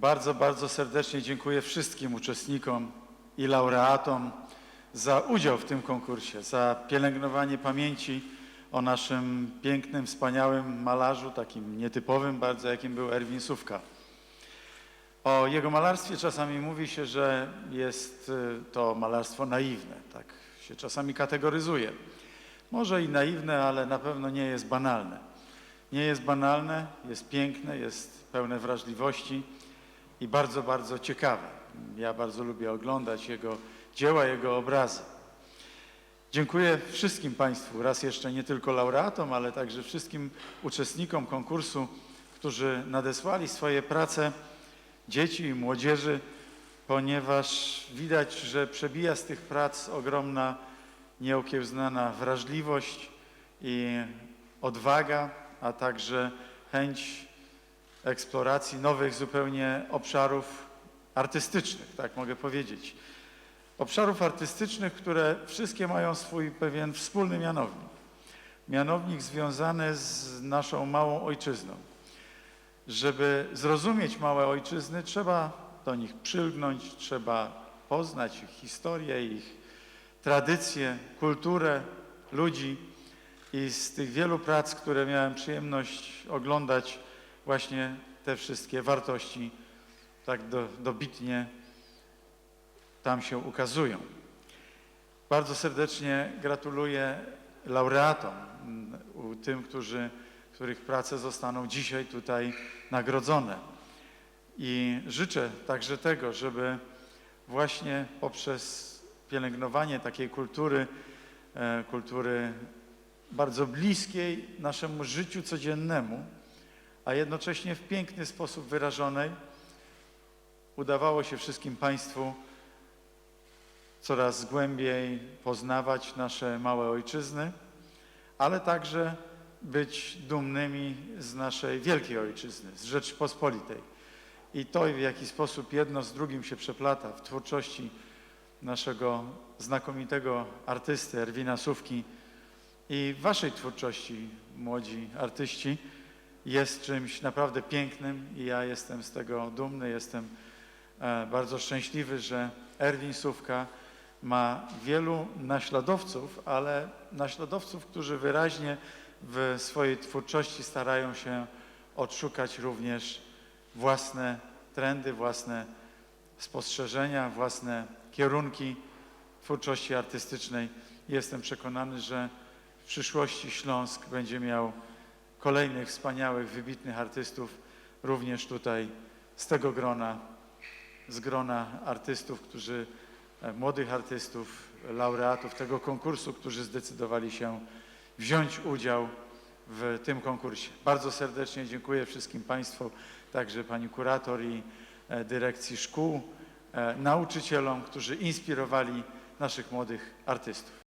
Bardzo, bardzo serdecznie dziękuję wszystkim uczestnikom i laureatom za udział w tym konkursie, za pielęgnowanie pamięci o naszym pięknym, wspaniałym malarzu, takim nietypowym bardzo, jakim był Erwin Sówka. O jego malarstwie czasami mówi się, że jest y, to malarstwo naiwne, tak się czasami kategoryzuje. Może i naiwne, ale na pewno nie jest banalne. Nie jest banalne, jest piękne, jest pełne wrażliwości i bardzo, bardzo ciekawe. Ja bardzo lubię oglądać jego dzieła, jego obrazy. Dziękuję wszystkim Państwu, raz jeszcze nie tylko laureatom, ale także wszystkim uczestnikom konkursu, którzy nadesłali swoje prace dzieci i młodzieży, ponieważ widać, że przebija z tych prac ogromna, nieokiełznana wrażliwość i odwaga, a także chęć eksploracji nowych zupełnie obszarów artystycznych, tak mogę powiedzieć. Obszarów artystycznych, które wszystkie mają swój pewien wspólny mianownik. Mianownik związany z naszą małą ojczyzną. Żeby zrozumieć małe ojczyzny, trzeba do nich przylgnąć, trzeba poznać ich historię, ich tradycje, kulturę ludzi. I z tych wielu prac, które miałem przyjemność oglądać, właśnie te wszystkie wartości tak do, dobitnie tam się ukazują. Bardzo serdecznie gratuluję laureatom, m, u- tym, którzy, których prace zostaną dzisiaj tutaj nagrodzone. I życzę także tego, żeby właśnie poprzez pielęgnowanie takiej kultury, e, kultury bardzo bliskiej naszemu życiu codziennemu, a jednocześnie w piękny sposób wyrażonej, udawało się wszystkim Państwu coraz głębiej poznawać nasze małe ojczyzny, ale także być dumnymi z naszej wielkiej ojczyzny, z Rzeczypospolitej. I to, w jaki sposób jedno z drugim się przeplata w twórczości naszego znakomitego artysty Erwina Sówki i waszej twórczości, młodzi artyści, jest czymś naprawdę pięknym i ja jestem z tego dumny, jestem e, bardzo szczęśliwy, że Erwin Sówka ma wielu naśladowców, ale naśladowców, którzy wyraźnie w swojej twórczości starają się odszukać również własne trendy, własne spostrzeżenia, własne kierunki twórczości artystycznej. Jestem przekonany, że w przyszłości Śląsk będzie miał kolejnych wspaniałych, wybitnych artystów, również tutaj z tego grona, z grona artystów, którzy, e, młodych artystów, laureatów tego konkursu, którzy zdecydowali się wziąć udział w tym konkursie. Bardzo serdecznie dziękuję wszystkim Państwu, także Pani Kurator i e, dyrekcji szkół, e, nauczycielom, którzy inspirowali naszych młodych artystów.